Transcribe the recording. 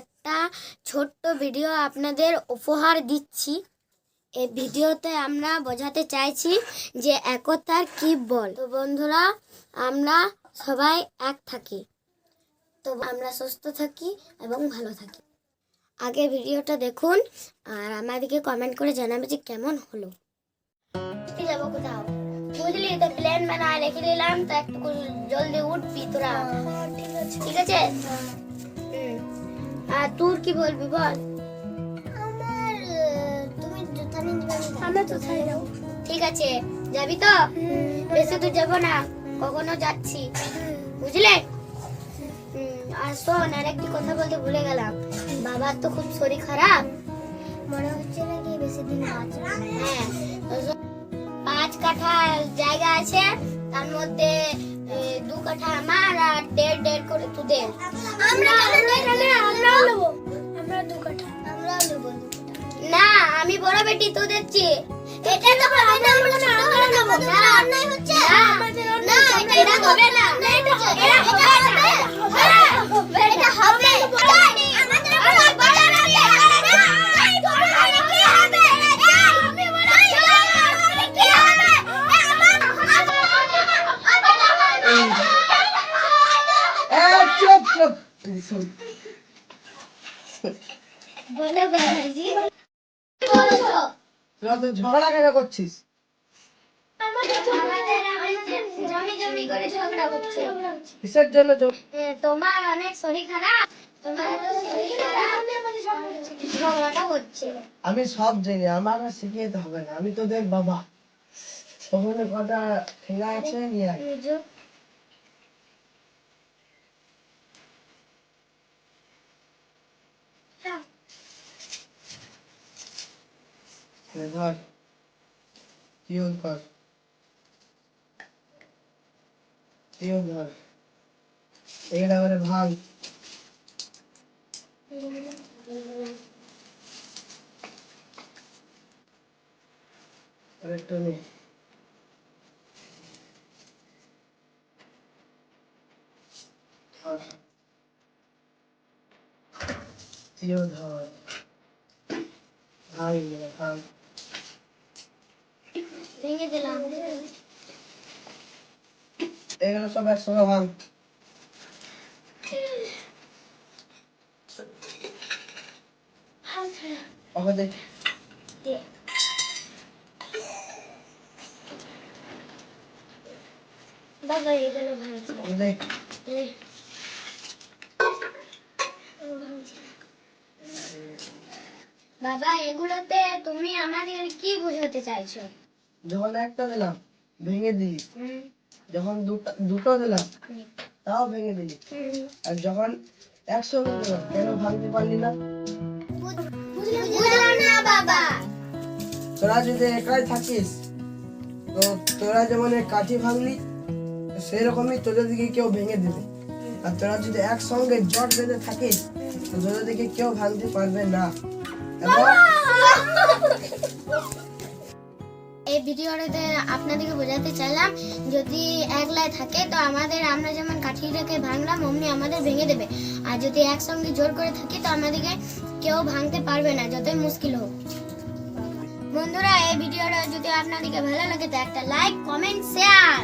একটা ছোট্ট ভিডিও আপনাদের উপহার দিচ্ছি। এই ভিডিওতে আমরা বোঝাতে চাইছি যে একতার কি বল। তো বন্ধুরা আমরা সবাই এক থাকি। তো আমরা সুস্থ থাকি এবং ভালো থাকি। আগে ভিডিওটা দেখুন আর আমাদেরকে কমেন্ট করে জানাবে যে কেমন হলো। যাব কোথাও? বুঝলি তো প্ল্যান বানায় রেখে দিলাম তো একটু জলদি উঠবি তোরা। ঠিক আছে। ঠিক আছে? তোর কি বলবি বল? আমার তুমি যেখানে আমরা তো যাব ঠিক আছে যাবি তো? বেশি দূর যাব না কখনো যাচ্ছি। বুঝলে? আর শোন আর একটি কথা বলতে ভুলে গেলাম। বাবার তো খুব শরীর খারাপ। মনে হচ্ছে নাকি বেশি দিন হ্যাঁ পাঁচ কাঠা জায়গা আছে তার মধ্যে দু কাঠা আমার আর দেড় দেড় করে তোদের। আমরা আমি বড় বেটি তোদের চেয়ে এটা তো হবে না আমরা ছোট করে নেব না অন্যায় হচ্ছে না এটা হবে না এটা হবে না এটা হবে আমাদের চুপ চুপ বলে বাবাজি তোরা তো ঝগড়া কেন করছিস? কিসের জন্য তোমার অনেক শরীর খারাপ। আমি সব জানি আমার আর শিখিয়ে হবে না। আমি তো দেখ বাবা। ওখানে কটা ঠেঙ্গা আছে নিয়ে Neden? Yıllar. Yıllar. Eğlenmenin hangi? Correct me. Yodhan. Nine, nine. ভাঙ দিলাম। এগুলো সব একসঙ্গে ভাঙ। ওকে দেখ। বাবা এগুলো ভাঙছে। দেখ বাবা এগুলোতে তুমি আমাদের কি বোঝাতে চাইছো? যখন একটা দিলাম ভেঙে দিলি। যখন দুটো দুটো দিলাম তাও ভেঙে দিলি। আর যখন একসঙ্গে দিলাম কেন ভাঙতে পারলি না? তোরা যদি একাই থাকিস তো তোরা যেমন কাঠি ভাঙলি সেরকমই তোদের দিকে কেউ ভেঙে দেবে। আর তোরা যদি একসঙ্গে জট বেঁধে থাকিস তো তোদের দিকে কেউ ভাঙতে পারবে না। এবং এই ভিডিওটাতে আপনাদেরকে বোঝাতে চাইলাম, যদি একলায় থাকে তো আমাদের, আমরা যেমন কাঠিটাকে ভাঙলাম, অমনি আমাদের ভেঙে দেবে। আর যদি একসঙ্গে জোর করে থাকি তো আমাদেরকে কেউ ভাঙতে পারবে না, যতই মুশকিল হোক। বন্ধুরা, এই ভিডিওটা যদি আপনাদেরকে ভালো লাগে তো একটা লাইক কমেন্ট শেয়ার